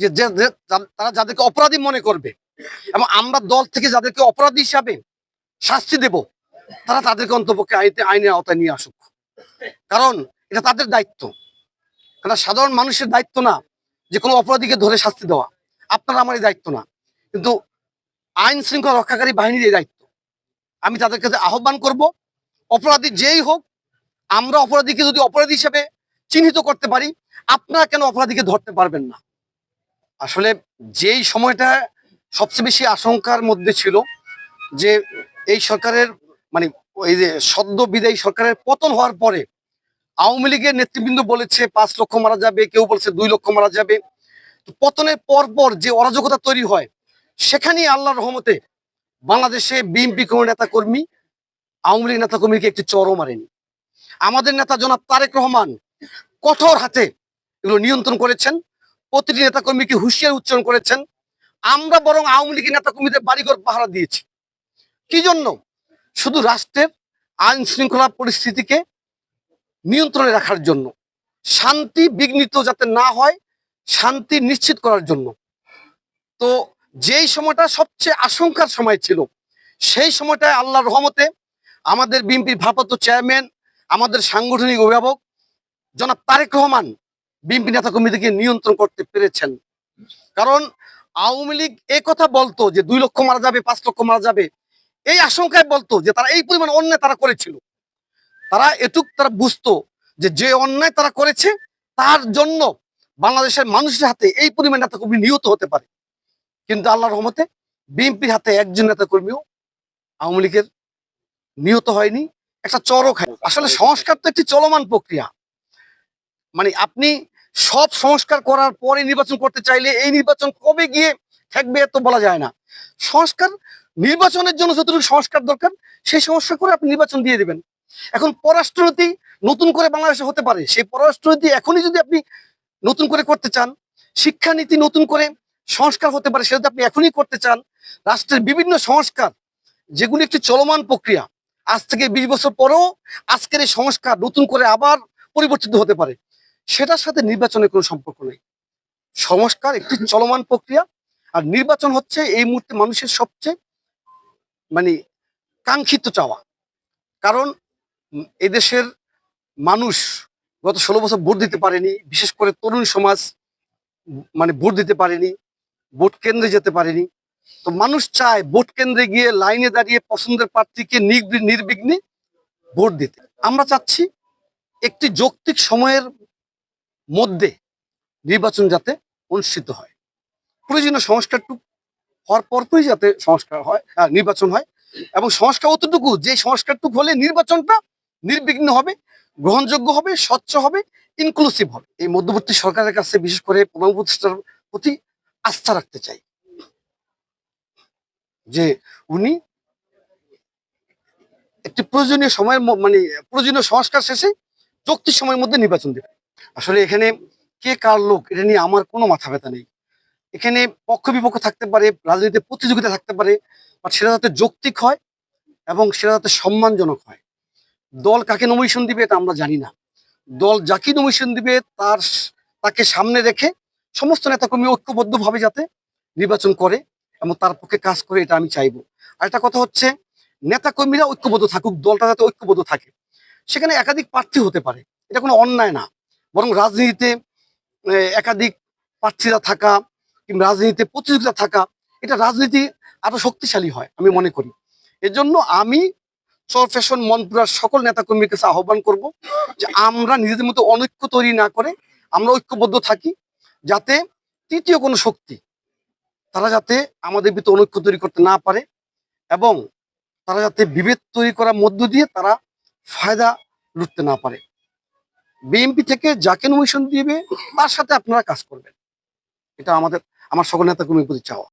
যে তারা যাদেরকে অপরাধী মনে করবে এবং আমরা দল থেকে যাদেরকে অপরাধী হিসাবে শাস্তি দেব, তারা তাদেরকে অন্তপক্ষে আইতে, আইনের আওতায় নিয়ে আসুক। কারণ এটা তাদের দায়িত্ব। এটা সাধারণ মানুষের দায়িত্ব না যে কোনো অপরাধীকে ধরে শাস্তি দেওয়া। আপনার আমার এই দায়িত্ব না। কিন্তু আইন শৃঙ্খলা রক্ষাকারী বাহিনীর এই দায়িত্ব। আমি তাদের কাছে আহ্বান করব, অপরাধী যেই হোক, আমরা অপরাধীকে যদি অপরাধী হিসেবে চিহ্নিত করতে পারি, আপনারা কেন অপরাধীকে ধরতে পারবেন না? আসলে যেই সময়টা সবচেয়ে বেশি আশঙ্কার মধ্যে ছিল যে এই সরকারের মানে ওই যে সদ্য বিদায়ী সরকারের পতন হওয়ার পরে আওয়ামী লীগের নেতৃবৃন্দ বলেছে পাঁচ লক্ষ মারা যাবে, কেউ বলছে দুই লক্ষ মারা যাবে। পতনের পর পর যে অরাজকতা তৈরি হয়, সেখানেই আল্লাহর রহমতে বাংলাদেশে বিএনপি কোনো নেতা কর্মী আওয়ামী লীগ নেতা কর্মীকে একটি চরও মারেনি। আমাদের নেতা জনাব তারেক রহমান কঠোর হাতে এগুলো নিয়ন্ত্রণ করেছেন। প্রতিটি নেতা কর্মীকে হুঁশিয়ার উচ্চারণ করেছেন। আমরা বরং আওয়ামী লীগের নেতা কর্মীদের বাড়িঘর পাহারা দিয়েছি। কি জন্য? শুধু রাষ্ট্রের আইন শৃঙ্খলা পরিস্থিতিকে নিয়ন্ত্রণে রাখার জন্য। শান্তি বিঘ্নিত যাতে না হয়, শান্তি নিশ্চিত করার জন্য। তো যেই সময়টা সবচেয়ে আশঙ্কার সময় ছিল, সেই সময়টায় আল্লাহর রহমতে আমাদের বিএনপির ভারপ্রাপ্ত চেয়ারম্যান, আমাদের সাংগঠনিক অভিভাবক জনাব তারেক রহমান বিএনপি নেতা কর্মীদেরকে নিয়ন্ত্রণ করতে পেরেছেন। কারণ আওয়ামী লীগ কথা বলতো যে দুই লক্ষ মারা যাবে, পাঁচ লক্ষ মারা যাবে। এই আশঙ্কায় বলতো যে তারা এই পরিমাণ অন্যায় তারা করেছিল। তারা এটুক তারা বুঝতো যে যে অন্যায় তারা করেছে, তার জন্য বাংলাদেশের মানুষের হাতে এই পরিমাণ নেতা কর্মী নিহত হতে পারে। কিন্তু আল্লাহর রহমতে বিএনপির হাতে একজন নেতা কর্মীও আওয়ামী লীগের নিহত হয়নি, একটা চরক আসলে সংস্কার তো একটি চলমান প্রক্রিয়া। মানে আপনি সব সংস্কার করার পরে নির্বাচন করতে চাইলে এই নির্বাচন কবে গিয়ে ঠেকবে এত বলা যায় না। সংস্কার, নির্বাচনের জন্য যতটুকু সংস্কার দরকার, সেই সংস্কার করে আপনি নির্বাচন দিয়ে দেবেন। এখন পররাষ্ট্রনীতি নতুন করে বাংলাদেশে হতে পারে। সেই পররাষ্ট্রনীতি এখনই যদি আপনি নতুন করে করতে চান, শিক্ষানীতি নতুন করে সংস্কার হতে পারে, সেটা আপনি এখনই করতে চান, রাষ্ট্রের বিভিন্ন সংস্কার, যেগুলি একটি চলমান প্রক্রিয়া, আজ থেকে বিশ বছর পরেও আজকের এই সংস্কার নতুন করে আবার পরিবর্তিত হতে পারে। সেটার সাথে নির্বাচনের কোনো সম্পর্ক নেই। সংস্কার একটি চলমান প্রক্রিয়া আর নির্বাচন হচ্ছে এই মুহূর্তে মানুষের সবচেয়ে মানে কাঙ্ক্ষিত চাওয়া। কারণ এদেশের মানুষ গত ষোলো বছর ভোট দিতে পারেনি, বিশেষ করে তরুণ সমাজ মানে ভোট দিতে পারেনি, ভোট কেন্দ্রে যেতে পারেনি। তো মানুষ চায় ভোট কেন্দ্রে গিয়ে লাইনে দাঁড়িয়ে পছন্দের প্রার্থীকে নির্বি- নির্বিঘ্নে ভোট দিতে। আমরা চাচ্ছি একটি যৌক্তিক সময়ের মধ্যে নির্বাচন যাতে অনুষ্ঠিত হয়। প্রয়োজনীয় সংস্কারটুকু হওয়ার পরপরই যাতে সংস্কার হয় নির্বাচন হয় এবং সংস্কার অতটুকু যে সংস্কারটুকু হলে নির্বাচনটা নির্বিঘ্ন হবে, গ্রহণযোগ্য হবে, স্বচ্ছ হবে ইনক্লুসিভ হবে। এই মধ্যবর্তী সরকারের কাছে বিশেষ করে প্রধান উপদেষ্টার প্রতি আস্থা রাখতে চাই যে উনি একটি প্রয়োজনীয় সময়ের মানে প্রয়োজনীয় সংস্কার শেষে চুক্তির সময়ের মধ্যে নির্বাচন দেবে আসলে এখানে কে কার লোক, এটা নিয়ে আমার কোনো মাথা ব্যথা নেই। এখানে পক্ষ বিপক্ষ থাকতে পারে, রাজনীতিতে প্রতিযোগিতা থাকতে পারে বাট সেটা যাতে যৌক্তিক হয় এবং সেটা যাতে সম্মানজনক হয়। দল কাকে নমিনেশন দিবে এটা আমরা জানি না। দল যাকে নমিনেশন দিবে তার তাকে সামনে রেখে সমস্ত নেতাকর্মী ঐক্যবদ্ধভাবে যাতে নির্বাচন করে এবং তার পক্ষে কাজ করে, এটা আমি চাইব। আর একটা কথা হচ্ছে, নেতাকর্মীরা ঐক্যবদ্ধ থাকুক, দলটা যাতে ঐক্যবদ্ধ থাকে। সেখানে একাধিক প্রার্থী হতে পারে। এটা কোনো অন্যায় না। বরং রাজনীতিতে একাধিক প্রার্থীরা থাকা কিংবা রাজনীতিতে প্রতিযোগিতা থাকা, এটা রাজনীতি আরও শক্তিশালী হয়, আমি মনে করি। এজন্য আমি চর ফ্যাশন মনপুরার সকল নেতাকর্মীর কাছে আহ্বান করব যে আমরা নিজেদের মতো অনৈক্য তৈরি না করে আমরা ঐক্যবদ্ধ থাকি, যাতে তৃতীয় কোনো শক্তি, তারা যাতে আমাদের ভিতরে অনৈক্য তৈরি করতে না পারে এবং তারা যাতে বিভেদ তৈরি করার মধ্য দিয়ে তারা ফায়দা লুটতে না পারে। বিএনপি থেকে যাকে নমিশন দিবে, তার সাথে আপনারা কাজ করবেন। এটা আমাদের, আমার সকল নেতা কর্মীর প্রতি চাওয়া।